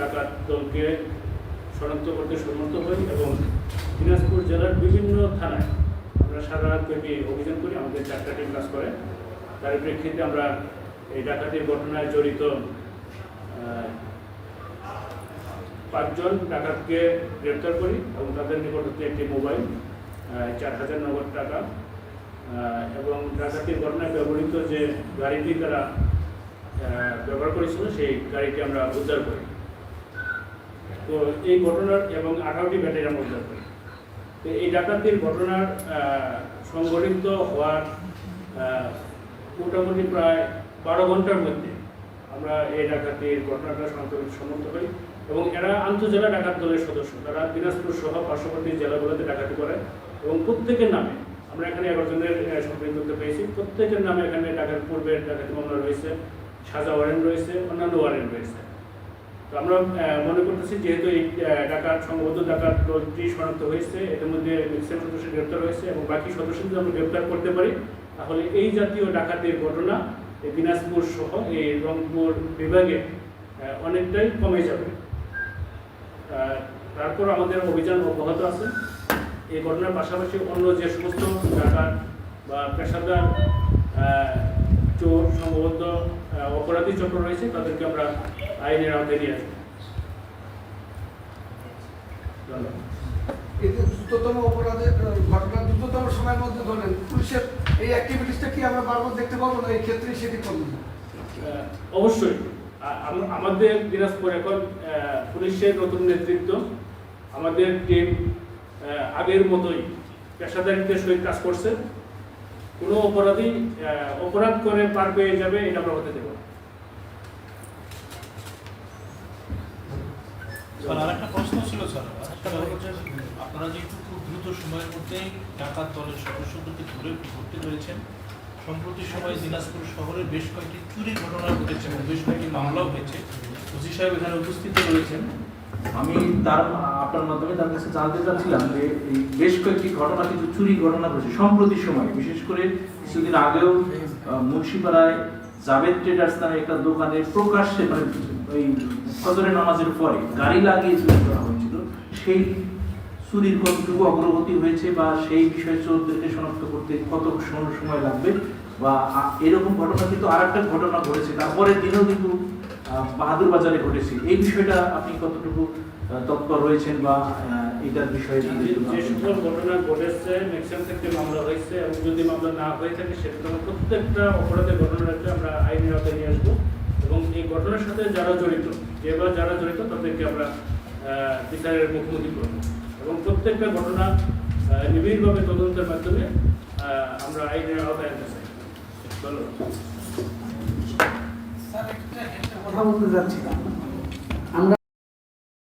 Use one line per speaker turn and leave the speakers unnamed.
ডাকাত দলকে শনাক্ত করতে সমর্থ হই এবং দিনাজপুর জেলার বিভিন্ন থানায় আমরা সারা রাত ব্যাপী অভিযান করি, আমাদের চারটা টিম কাজ করে। তার প্রেক্ষিতে আমরা এই ডাকাতির ঘটনায় জড়িত পাঁচজন ডাকাতকে গ্রেপ্তার করি এবং তাদের নিকটবর্তী একটি মোবাইল চার হাজার নগদ টাকা। এবং ডাকাতির ঘটনায় ব্যবহৃত যে গাড়িটি তারা ব্যবহার করেছিল, সেই গাড়িটি আমরা উদ্ধার করি। তো এই ঘটনার এবং আঠারোটি উদ্ধার করি। তো এই ডাকাতির ঘটনার সংঘটিত হওয়ার মোটামুটি প্রায় বারো ঘণ্টার মধ্যে আমরা এই ডাকাতির ঘটনাটা করতে সমর্থ হই এবং এরা আন্তজেলা ডাকাত দলের সদস্য। তারা দিনাজপুর সহ পার্শ্ববর্তী জেলাগুলোতে ডাকাতি করে এবং প্রত্যেকের নামে, আমরা এখানে এগারো জনের সম্পৃক্ত করতে পেরেছি, প্রত্যেকের নামে এখানে ডাকাত, পূর্বের ডাকাতি মামলা রয়েছে, সাজা ওয়ারেন্ট রয়েছে, অন্যান্য ওয়ারেন্ট রয়েছে। তো আমরা মনে করতেছি যেহেতু এই ডাকাত, সংঘবদ্ধ ডাকাত দলটি শনাক্ত হয়েছে এর মধ্যে ম্যাক্সিমাম সদস্য গ্রেপ্তার হয়েছে এবং বাকি সদস্য যদি আমরা গ্রেপ্তার করতে পারি, তাহলে এই জাতীয় ডাকাতির ঘটনা এই দিনাজপুর সহ এই রংপুর বিভাগে অনেকটাই কমে যাবে। তারপর আমাদের অভিযান অব্যাহত আছে। এই ঘটনার পাশাপাশি অন্য যে সমস্ত ডাকাত বা পেশাদার চোর সম্ভবত অপরাধী চক্র রয়েছে তাদেরকে আমরা আইনের আওতায় নিয়ে আসব।
দ্রুততম অপরাধের ঘটনা দ্রুততম সময়ের মধ্যে ধরেন পুলিশের এই অ্যাক্টিভিটিসটা কি আমরা বারবার দেখতে পাবো না? এই ক্ষেত্রে সেটি করবেন
আহ, অবশ্যই। আমাদের দিনাজপুর এখন পুলিশের নতুন নেতৃত্ব। আমাদের টিম আগের মতোই পেশাদারিত্বের সহিত কাজ করছে। কোনো অপরাধী অপরাধ করে পার পেয়ে যাবে, এটা আমরা হতে দেব।
যে আপনারা যেহেতু খুব দ্রুত সময়ের মধ্যে ডাকাত দলের সদস্যদেরকে ধরে ধরতে পেরেছেন সম্প্রতি সময়ে দিনাজপুর শহরে বেশ কয়েকটি চুরির ঘটনা ঘটেছে এবং বেশ কয়েকটি মামলাও হয়েছে। ওসি সাহেব এখানে উপস্থিত রয়েছেন।
আমি তার, আপনার মাধ্যমে তার কাছে জানতে চাচ্ছিলাম যে এই বেশ কয়েকটি ঘটনা কিন্তু চুরি ঘটনা ঘটেছে সম্প্রতি সময়। বিশেষ করে কিছুদিন আগেও মুন্সিপাড়ায় জাভেদ ট্রেডার্স নামে একটা দোকানে প্রকাশ্যে মানে ওই ফজরের নামাজের পরে গাড়ি লাগিয়ে চুরি করা হয়েছিল। সেই চুরির কতটুকু অগ্রগতি হয়েছে বা সেই বিষয়ে চোরদেরকে শনাক্ত করতে কত সময় লাগবে? বা এরকম ঘটনা কিন্তু আর একটা ঘটনা ঘটেছে তারপরে দিনেও কিন্তু বাহাদুর বাজারে ঘটেছে। এই বিষয়টা আপনি কতটুকু তৎপর রয়েছেন বা এটার বিষয়ে
যে সকল ঘটনা ঘটেছে ম্যাক্সিমাম ক্ষেত্রে মামলা হয়েছে এবং যদি মামলা না হয়ে থাকে সেটা আমরা প্রত্যেকটা অপরাধের ঘটনাকে আমরা আইনের আওতায় নিয়ে আসব এবং এই ঘটনার সাথে যারা জড়িত যে বা যারা জড়িত তাদেরকে আমরা বিচারের মুখোমুখি করব। এবং প্রত্যেকটা ঘটনা নিবিড়ভাবে তদন্তের মাধ্যমে আমরা আইনের আওতায় আনতে চাই। ধন্যবাদ।
কথা বলতে যাচ্ছি না